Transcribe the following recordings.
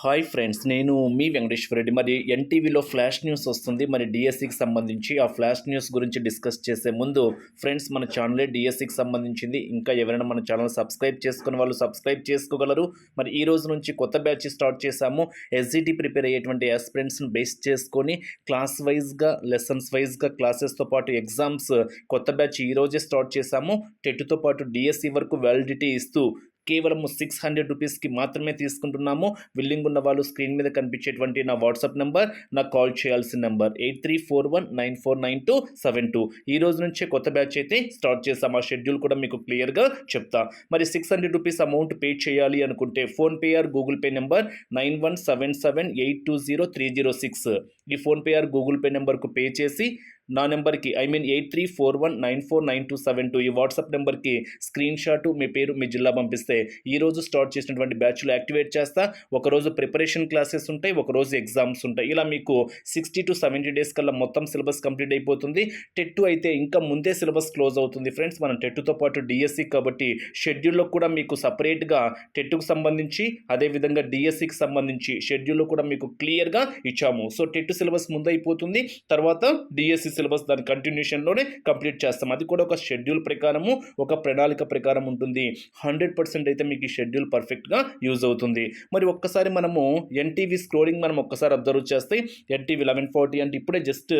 Hi friends నేను మీ వెంకటేశ్వర రెడ్డి. మరి ఎన్టీవీలో flash news వస్తుంది. మరి డిఎస్సికి సంబంధించి ఆ ఫ్లాష్ న్యూస్ గురించి డిస్కస్ చేసే ముందు ఫ్రెండ్స్ మన ఛానలే డిఎస్సికి సంబంధించింది. ఇంకా ఎవరైనా మన ఛానల్ సబ్స్క్రైబ్ చేసుకున్న వాళ్ళు సబ్స్క్రైబ్ చేసుకోగలరు. మరి ఈ రోజు నుంచి కొత్త బ్యాచ్ స్టార్ట్ చేశాము. ఎస్జిటి ప్రిపేర్ అయ్యేటువంటి ఆస్పిరెంట్స్ని బేస్ చేసుకొని క్లాస్ వైజ్గా లెసన్స్ వైజ్గా క్లాసెస్తో పాటు ఎగ్జామ్స్ కొత్త బ్యాచ్ ఈ రోజే స్టార్ట్ చేశాము. టెట్తో పాటు డిఎస్సి వరకు వ్యాలిడిటీ ఇస్తూ కేవలం సిక్స్ హండ్రెడ్ రూపీస్కి మాత్రమే తీసుకుంటున్నాము. విల్లింగ్ ఉన్న వాళ్ళు స్క్రీన్ మీద కనిపించేటువంటి నా వాట్సాప్ నెంబర్ నాకు కాల్ చేయాల్సిన number eight three four one nine four nine two seven two. ఈ రోజు నుంచే కొత్త బ్యాచ్ అయితే స్టార్ట్ చేస్తాం. ఆ షెడ్యూల్ కూడా మీకు క్లియర్గా చెప్తా. మరి six hundred rupees amount pay చేయాలి అనుకుంటే PhonePe or Google pay number nine one seven seven eight two zero three zero six. ఈ ఫోన్పే ఆర్ గూగుల్ పే నెంబర్కు పే చేసి నా నెంబర్కి I mean eight three four one nine four nine two seven two ఈ WhatsApp నెంబర్కి screenshot మీ పేరు మీ జిల్లా పంపిస్తే ఈరోజు స్టార్ట్ చేసినటువంటి బ్యాచ్లు యాక్టివేట్ చేస్తా. ఒకరోజు ప్రిపరేషన్ క్లాసెస్ ఉంటాయి ఒకరోజు ఎగ్జామ్స్ ఉంటాయి. ఇలా మీకు సిక్స్టీ టు సెవెంటీ డేస్ కల్లా మొత్తం సిలబస్ కంప్లీట్ అయిపోతుంది. టెట్ అయితే ఇంకా ముందే సిలబస్ క్లోజ్ అవుతుంది ఫ్రెండ్స్. మనం టెట్తో పాటు డిఎస్సి కాబట్టి షెడ్యూల్లో కూడా మీకు సపరేట్గా టెట్కు సంబంధించి అదేవిధంగా డిఎస్సికి సంబంధించి షెడ్యూల్లో కూడా మీకు క్లియర్గా ఇచ్చాము. సో టెట్ సిలబస్ ముందు అయిపోతుంది తర్వాత డిఎస్సి సిలబస్ దాని కంటిన్యూషన్లోనే కంప్లీట్ చేస్తాం. అది కూడా ఒక షెడ్యూల్ ప్రకారము ఒక ప్రణాళిక ప్రకారం ఉంటుంది. హండ్రెడ్ పర్సెంట్ అయితే మీకు ఈ షెడ్యూల్ పర్ఫెక్ట్గా యూజ్ అవుతుంది. మరి ఒక్కసారి మనము ఎన్టీవీ స్క్రోలింగ్ మనం ఒక్కసారి అబ్జర్వ్ చేస్తే ఎన్టీవీ లెవెన్ ఫార్టీ అంటే ఇప్పుడే జస్ట్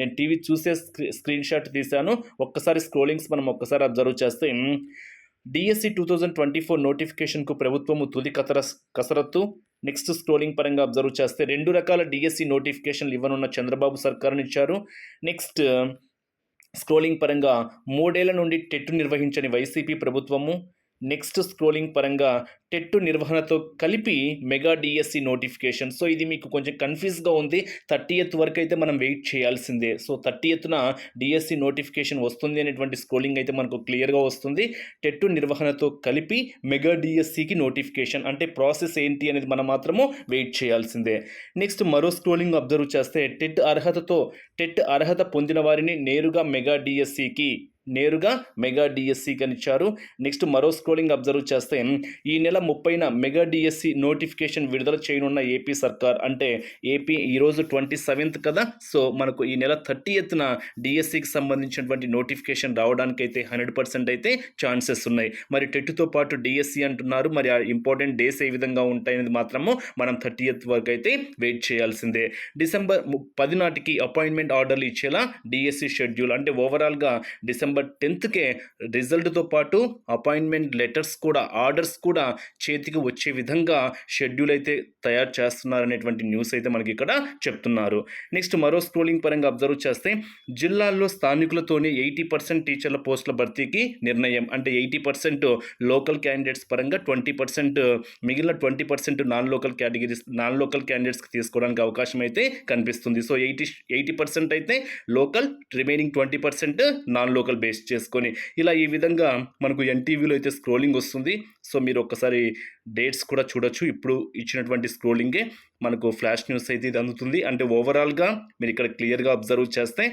నేను టీవీ చూసే స్క్రీన్ షాట్ తీశాను. ఒక్కసారి స్క్రోలింగ్స్ మనం ఒక్కసారి అబ్జర్వ్ చేస్తే DSC two thousand twenty four నోటిఫికేషన్కు ప్రభుత్వము తుది కసర కసరత్తు నెక్స్ట్ స్క్రోలింగ్ పరంగా అబ్జర్వ్ చేస్తే రెండు రకాల డిఎస్సి నోటిఫికేషన్లు ఇవ్వనున్న చంద్రబాబు సర్కారుని ఇచ్చారు. నెక్స్ట్ స్క్రోలింగ్ పరంగా మూడేళ్ళ నుండి టెట్ నిర్వహించని వైసీపీ ప్రభుత్వము నెక్స్ట్ స్క్రోలింగ్ పరంగా టెట్ నిర్వహణతో కలిపి మెగా డిఎస్సి నోటిఫికేషన్. సో ఇది మీకు కొంచెం కన్ఫ్యూజ్గా ఉంది. థర్టీ ఎత్ వరకు అయితే మనం వెయిట్ చేయాల్సిందే. సో థర్టీ ఎత్తున డిఎస్సి నోటిఫికేషన్ వస్తుంది అనేటువంటి స్క్రోలింగ్ అయితే మనకు క్లియర్గా వస్తుంది. టెట్ నిర్వహణతో కలిపి మెగా డిఎస్సికి నోటిఫికేషన్. అంటే ప్రాసెస్ ఏంటి అనేది మనం మాత్రము వెయిట్ చేయాల్సిందే. నెక్స్ట్ మరో స్క్రోలింగ్ అబ్జర్వ్ చేస్తే టెట్ అర్హతతో టెట్ అర్హత పొందిన వారిని నేరుగా మెగా డిఎస్సికి నేరుగా మెగా డిఎస్సి కనిచ్చారు. నెక్స్ట్ మరో స్క్రోలింగ్ అబ్జర్వ్ చేస్తే ఈ నెల ముప్పైన మెగా డిఎస్సి నోటిఫికేషన్ విడుదల చేయనున్న ఏపీ సర్కార్ అంటే ఏపీ ఈరోజు ట్వంటీ సెవెంత్ కదా? సో మనకు ఈ నెల థర్టీ ఎత్తున డిఎస్సికి సంబంధించినటువంటి నోటిఫికేషన్ రావడానికి అయితే హండ్రెడ్ పర్సెంట్ అయితే ఛాన్సెస్ ఉన్నాయి. మరి టెట్తో పాటు డిఎస్సి అంటున్నారు. మరి ఆ ఇంపార్టెంట్ డేస్ ఏ విధంగా ఉంటాయనేది మాత్రము మనం థర్టీ ఎత్ వరకు అయితే వెయిట్ చేయాల్సిందే. డిసెంబర్ ము- పది నాటికి అపాయింట్మెంట్ ఆర్డర్లు ఇచ్చేలా డిఎస్సి షెడ్యూల్ అంటే ఓవరాల్గా డిసెంబర్ టెన్త్కే రిజల్ట్తో పాటు అపాయింట్మెంట్ లెటర్స్ కూడా ఆర్డర్స్ కూడా చేతికి వచ్చే విధంగా షెడ్యూల్ అయితే తయారు చేస్తున్నారనేటువంటి న్యూస్ అయితే మనకి ఇక్కడ చెప్తున్నారు. నెక్స్ట్ మరో స్క్రోలింగ్ పరంగా అబ్జర్వ్ చేస్తే జిల్లాల్లో స్థానికులతోనే ఎయిటీ పర్సెంట్ టీచర్ల పోస్టుల భర్తీకి నిర్ణయం. అంటే ఎయిటీ పర్సెంట్ లోకల్ క్యాండిడేట్స్ పరంగా ట్వంటీ పర్సెంట్ మిగిలిన twenty percent non local categories non local క్యాండిడేట్స్కి తీసుకోవడానికి అవకాశం అయితే కనిపిస్తుంది. సో ఎయిటీ ఎయిటీ పర్సెంట్ అయితే local remaining twenty percent non local base చేసుకొని ఇలా ఈ విధంగా మనకు ఎన్టీవీలో అయితే స్క్రోలింగ్ వస్తుంది. సో మీరు ఒక్కసారి డేట్స్ కూడా చూడొచ్చు. ఇప్పుడు ఇచ్చినటువంటి స్క్రోలింగే మనకు ఫ్లాష్ న్యూస్ అయితే ఇది అందుతుంది. అంటే ఓవరాల్గా మీరు ఇక్కడ క్లియర్గా అబ్జర్వ్ చేస్తే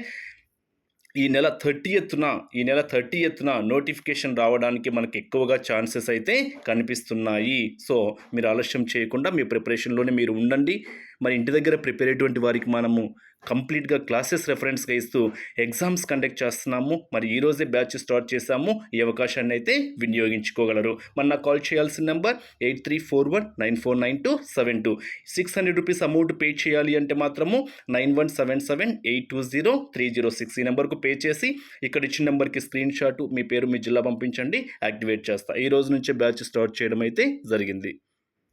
ఈ నెల థర్టీ ఎత్తున ఈ నెల థర్టీ ఎత్తున నోటిఫికేషన్ రావడానికి మనకి ఎక్కువగా ఛాన్సెస్ అయితే కనిపిస్తున్నాయి. సో మీరు ఆలస్యం చేయకుండా మీ ప్రిపరేషన్లోనే మీరు ఉండండి. మరి ఇంటి దగ్గర ప్రిపేర్ అయ్యేటువంటి వారికి మనము కంప్లీట్గా క్లాసెస్ రెఫరెన్స్గా ఇస్తూ ఎగ్జామ్స్ కండక్ట్ చేస్తున్నాము. మరి ఈరోజే బ్యాచ్ స్టార్ట్ చేశాము. ఈ అవకాశాన్ని అయితే వినియోగించుకోగలరు. మన నాకు కాల్ చేయాల్సిన number eight three four one nine four nine two seven two six hundred rupees amount pay చేయాలి అంటే మాత్రము nine one seven seven eight two zero three zero six ఈ నెంబర్కు పే చేసి ఇక్కడ ఇచ్చిన నెంబర్కి స్క్రీన్ షాట్ మీ పేరు మీ జిల్లా పంపించండి. యాక్టివేట్ చేస్తా. ఈ రోజు నుంచే బ్యాచ్ స్టార్ట్ చేయడం అయితే జరిగింది.